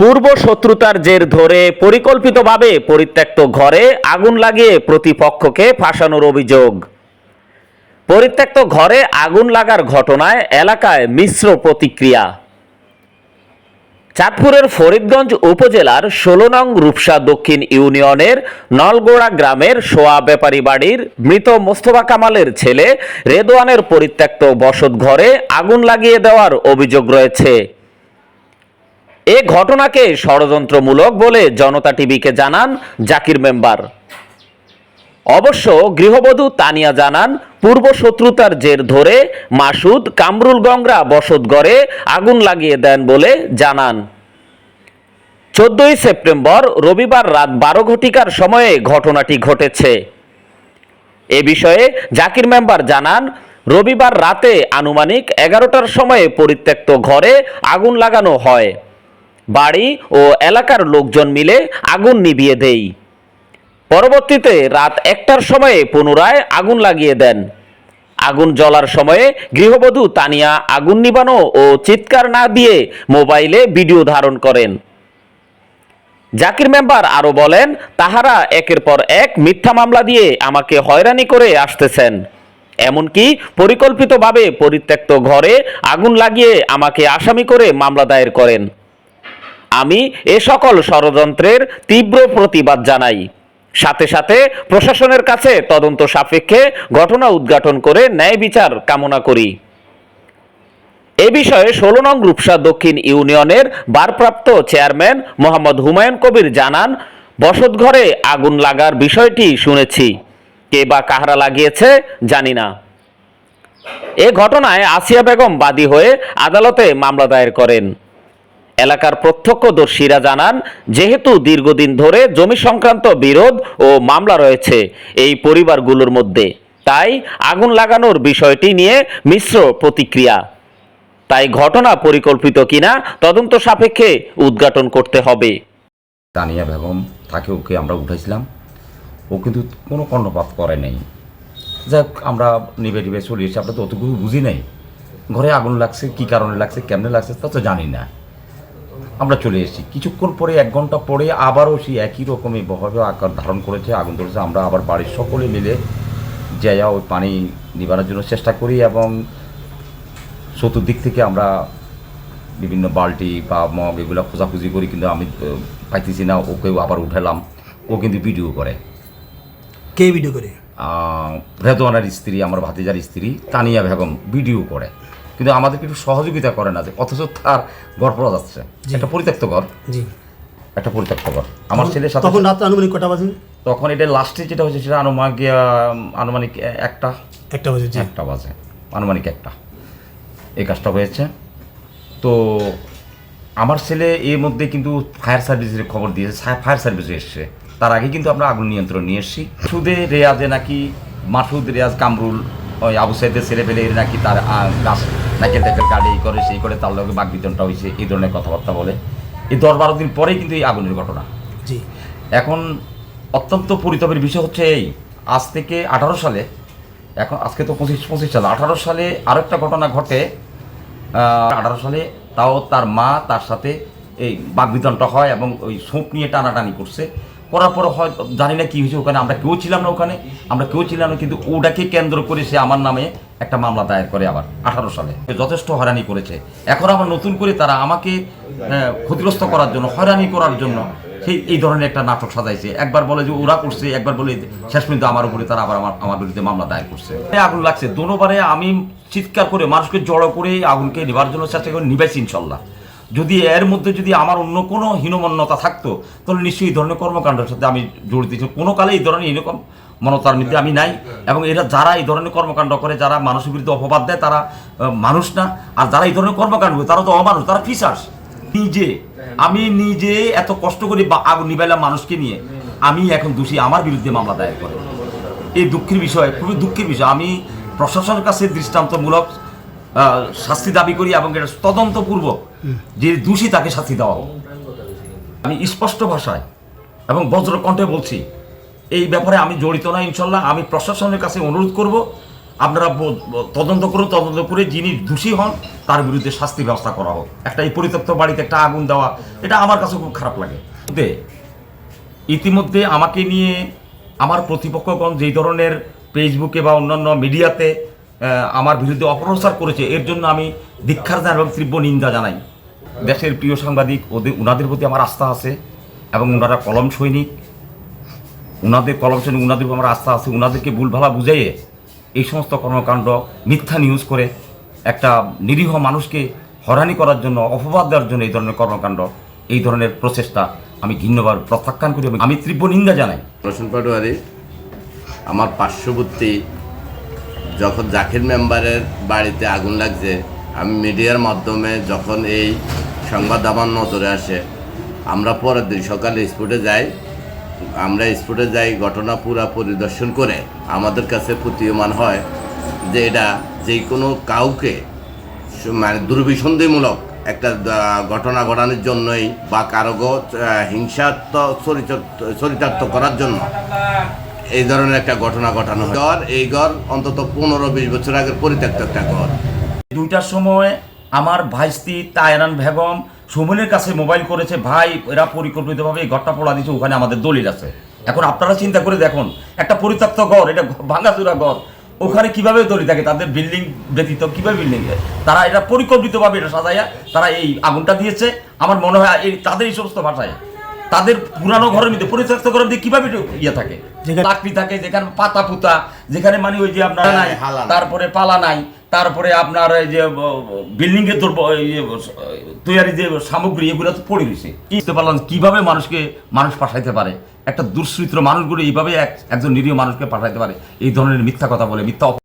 পূর্ব শত্রুতার জের ধরে পরিকল্পিতভাবে পরিত্যক্ত ঘরে আগুন লাগিয়ে প্রতিপক্ষকে ফাঁসানোর অভিযোগ। পরিত্যক্ত ঘরে আগুন লাগার ঘটনায় এলাকায় মিশ্র প্রতিক্রিয়া। চাঁদপুরের ফরিদগঞ্জ উপজেলার ষোলো নং রূপসা দক্ষিণ ইউনিয়নের নলগোড়া গ্রামের সোয়া ব্যাপারী বাড়ির মৃত মোস্তফা কামালের ছেলে রেদোয়ানের পরিত্যক্ত বসত ঘরে আগুন লাগিয়ে দেওয়ার অভিযোগ রয়েছে। এ ঘটনাকে ষড়যন্ত্রমূলক বলে জনতা টিভিকে জানান জাকির মেম্বার। অবশ্য গৃহবধূ তানিয়া জানান, পূর্ব শত্রুতার জের ধরে মাসুদ কামরুল গংরা বসতঘরে আগুন লাগিয়ে দেন বলে জানান। চোদ্দই সেপ্টেম্বর রবিবার রাত বারো ঘটিকার সময়ে ঘটনাটি ঘটেছে। এ বিষয়ে জাকির মেম্বার জানান, রবিবার রাতে আনুমানিক এগারোটার সময়ে পরিত্যক্ত ঘরে আগুন লাগানো হয়। বাড়ি ও এলাকার লোকজন মিলে আগুন নিভিয়ে দেই। পরবর্তীতে রাত একটার সময়ে পুনরায় আগুন লাগিয়ে দেন। আগুন জ্বলার সময়ে গৃহবধূ তানিয়া আগুন নিবানো ও চিৎকার না দিয়ে মোবাইলে ভিডিও ধারণ করেন। জাকির মেম্বার আরও বলেন, তাহারা একের পর এক মিথ্যা মামলা দিয়ে আমাকে হয়রানি করে আসতেছেন। এমনকি পরিকল্পিতভাবে পরিত্যক্ত ঘরে আগুন লাগিয়ে আমাকে আসামি করে মামলা দায়ের করেন। আমি এ সকল ষড়যন্ত্রের তীব্র প্রতিবাদ জানাই। সাথে সাথে প্রশাসনের কাছে তদন্ত সাপেক্ষে ঘটনা উদ্ঘাটন করে ন্যায় বিচার কামনা করি। এ বিষয়ে ষোলো নং রূপসা দক্ষিণ ইউনিয়নের ভারপ্রাপ্ত চেয়ারম্যান মোহাম্মদ হুমায়ুন কবির জানান, বসতঘরে আগুন লাগার বিষয়টি শুনেছি। কে বা কাহারা লাগিয়েছে জানি না। এ ঘটনায় আসিয়া বেগম বাদী হয়ে আদালতে মামলা দায়ের করেন। এলাকার প্রত্যক্ষদর্শীরা জানান, যেহেতু দীর্ঘদিন ধরে জমি সংক্রান্ত বিরোধ ও মামলা রয়েছে এই পরিবারগুলোর মধ্যে, তাই আগুন লাগানোর বিষয়টি নিয়ে মিশ্র প্রতিক্রিয়া। তাই ঘটনা পরিকল্পিত কিনা তদন্ত সাপেক্ষে উদ্ঘাটন করতে হবে। তানিয়া বেগম, তাকে ওকে আমরা উঠাইছিলাম ও কিন্তু কোনো কর্ণপাত করে নাই। যাক আমরা নিবে নিবে চলে এসেছি, আমরা তো অতটুকু বুঝি নাই। ঘরে আগুন লাগছে, কি কারণে লাগছে, কেমনে লাগছে তা তো জানি না। আমরা চলে এসেছি। কিছুক্ষণ পরে এক ঘণ্টা পরে আবারও সেই একই রকমই ভাবে আকার ধারণ করেছে আগুন ধরেছে। আমরা আবার বাড়ির সকলে মিলে যাইয়া ওই পানি নিবানোর জন্য চেষ্টা করি এবং চতুর্দিক থেকে আমরা বিভিন্ন বালতি বা মগ এগুলো খোঁজাখুঁজি করি কিন্তু আমি পাইতেছি না ওকেও আবার উঠালাম। ও কিন্তু ভিডিও করে। কে ভিডিও করে? আহ, স্ত্রী আমার ভাতিজার স্ত্রী তানিয়া বেগম ভিডিও করে। কিন্তু আমাদেরকে একটু সহযোগিতা করে না যে অথচ তার ঘর পড়া যাচ্ছে একটা পরিত্যক্ত ঘর। জি। একটা পরিত্যক্ত ঘর। আমার ছেলের সাথে তখন রাত আনুমানিক কটা বাজে? তখন এটা লাস্টে যেটা হয়েছে সেটা আনুমানিক আনুমানিক একটা। একটা বাজে একটা বাজে। আনুমানিক একটা। এই কাজটা হয়েছে। তো আমার ছেলে এর মধ্যে কিন্তু ফায়ার সার্ভিসের খবর দিয়েছে। ফায়ার সার্ভিসে এসছে। তার আগে কিন্তু আমরা আগুন নিয়ন্ত্রণ নিয়ে এসেছি। সুদে রেয়াজে নাকি মাসুদ রেয়াজ কামরুল ওই আবু সাইদের ছেলে পেলে নাকি তার গাছ নাকেল টাকেল গাড়ি এই করে সেই করে তার লগে বাগবিতনটা হয়েছে এই ধরনের কথাবার্তা বলে। এই দশ বারো দিন পরেই কিন্তু এই আগুনের ঘটনা। জি। এখন অত্যন্ত পরিতাপের বিষয় হচ্ছে এই আজ থেকে আঠারো সালে এখন আজকে তো পঁচিশ পঁচিশ সালে আঠারো সালে আরও একটা ঘটনা ঘটে আঠারো সালে তাও তার মা তার সাথে এই বাঘ বাগবিতনটা হয় এবং ওই সোপ নিয়ে টানাটানি করছে। করার পরে হয়, জানি না কি হয়েছে ওখানে, আমরা কেউ ছিলাম না ওখানে, আমরা কেউ ছিলাম না, কিন্তু ওটাকে কেন্দ্র করে সে আমার নামে একটা মামলা দায়ের করে আবার, আঠারো সালে। যথেষ্ট হয়রানি করেছে। এখন আবার নতুন করে তারা আমাকে ক্ষতিগ্রস্ত করার জন্য, হয়রানি করার জন্য সেই, এই ধরনের একটা নাটক সাজাইছে। একবার বলে যে ওরা করছে, একবার বলে শেষ পর্যন্ত আমার উপরে তারা আবার আমার আমার বিরুদ্ধে মামলা দায়ের করছে। আগুন লাগছে। দোনোবারে আমি চিৎকার করে, মানুষকে জড়ো করে আগুনকে নিবার জন্য চেষ্টা করে, নিবাইছি ইনশাল্লাহ। যদি এর মধ্যে যদি আমার অন্য কোনো হীনমন্যতা থাকতো, তাহলে নিশ্চয়ই এই ধরনের কর্মকাণ্ডের সাথে আমি জড়িত কোনো কালে এই ধরনের এরকম মনতার মধ্যে আমি নাই। এবং এরা যারা এই ধরনের কর্মকাণ্ড করে, যারা মানুষের বিরুদ্ধে অপবাদ দেয়, তারা মানুষ না। আর যারা এই ধরনের কর্মকাণ্ড করে, তারা তো অমানুষ, তারা ফিসার্স নিজে। আমি নিজে এত কষ্ট করে বা- আগুন নিবাইলাম মানুষকে নিয়ে। আমি এখন দোষী, আমার বিরুদ্ধে মামলা দায়ের করে। এই দুঃখের বিষয়, খুবই দুঃখের বিষয়। আমি প্রশাসনের কাছে দৃষ্টান্তমূলক শাস্তি দাবি করি এবং এটা তদন্তপূর্বক যে দোষী তাকে শাস্তি দেওয়া হোক। আমি স্পষ্ট ভাষায় এবং বজ্রকণ্ঠে বলছি, এই ব্যাপারে আমি জড়িত না, ইনশাল্লাহ। আমি প্রশাসনের কাছে অনুরোধ করব, আপনারা তদন্ত করুন, তদন্ত করে যিনি দোষী হন, তার বিরুদ্ধে শাস্তি ব্যবস্থা করা হোক। একটা এই পরিত্যক্ত বাড়িতে একটা আগুন দেওয়া, এটা আমার কাছে খুব খারাপ লাগে। ইতিমধ্যে আমাকে নিয়ে আমার প্রতিপক্ষগণ যেই ধরনের ফেসবুকে বা অন্যান্য মিডিয়াতে আমার বিরুদ্ধে অপপ্রচার করেছে, এর জন্য আমি দীক্ষার জানাই এবং তীব্র নিন্দা জানাই। দেশের প্রিয় সাংবাদিক ওদের ওনাদের প্রতি আমার আস্থা আছে এবং ওনারা কলম সৈনিক। ওনাদের কলম সৈনিক ওনাদের উপর আমার আস্থা আছে। উনাদেরকে ভুলভালা বুঝাইয়ে এই সমস্ত কর্মকাণ্ড, মিথ্যা নিউজ করে একটা নিরীহ মানুষকে হরানি করার জন্য, অপবাদ দেওয়ার জন্য এই ধরনের কর্মকাণ্ড, এই ধরনের প্রচেষ্টা আমি ঘিন্নবার প্রত্যাখ্যান করি আমি তীব্র নিন্দা জানাই। রোশন পাটোয়ারি, আমার পার্শ্ববর্তী যখন জাকির মেম্বারের বাড়িতে আগুন লাগছে, আমি মিডিয়ার মাধ্যমে যখন এই সংবাদ আমার নজরে আসে। আমরা পরের দিন সকালে স্পটে যাই। আমরা স্পটে যাই, ঘটনা পুরা পরিদর্শন করে আমাদের কাছে প্রতীয়মান হয় যে এটা যে কোনো কাউকে মানে দুর্বিসন্ধিমূলক একটা ঘটনা ঘটানোর জন্যই বা কারোগো হিংসাত্মক চরিতার্থ- করার জন্য এই ধরনের একটা ঘটনা ঘটানো ঘর এই ঘর অন্তত পনেরো বিশ বছর আগের পরিত্যক্ত একটা ঘর। দুইটার সময় আমার ভাইস্তি তায়রান বেগম সুমনের কাছে মোবাইল করেছে ভাই এরা পরিকল্পিতভাবে এই ঘরটা পড়া দিচ্ছে ওখানে আমাদের দলিল আছে। এখন আপনারা চিন্তা করে দেখুন একটা পরিত্যক্ত ঘর এটা ভাঙাচুরা ঘর ওখানে কীভাবে দলিল থাকে? তাদের বিল্ডিং ব্যতীত কীভাবে বিল্ডিং তারা এটা পরিকল্পিতভাবে এটা সাজাইয়া তারা এই আগুনটা দিয়েছে। আমার মনে হয় এই তাদের এই সমস্ত ভাষায় তাদের পুরানো ঘরের মধ্যে পরিত্যক্ত ঘরের মধ্যে কীভাবে ইয়ে থাকে? যেখানে- লাকড়ি থাকে যেখানে পাতা পুতা যেখানে মানে ওই যে আপনার নাই। তারপরে পালা নাই তারপরে আপনার এই যে বিল্ডিং এর তৈরি এই যে, সামগ্রী এগুলো তো পড়ে গেছে। বুঝতে পারলাম? কীভাবে মানুষকে মানুষ পাঠাইতে পারে? একটা দুশ্চিত্র মানুষগুলো এইভাবে এক- একজন নিরীহ মানুষকে পাঠাইতে পারে? এই ধরনের মিথ্যা কথা বলে মিথ্যা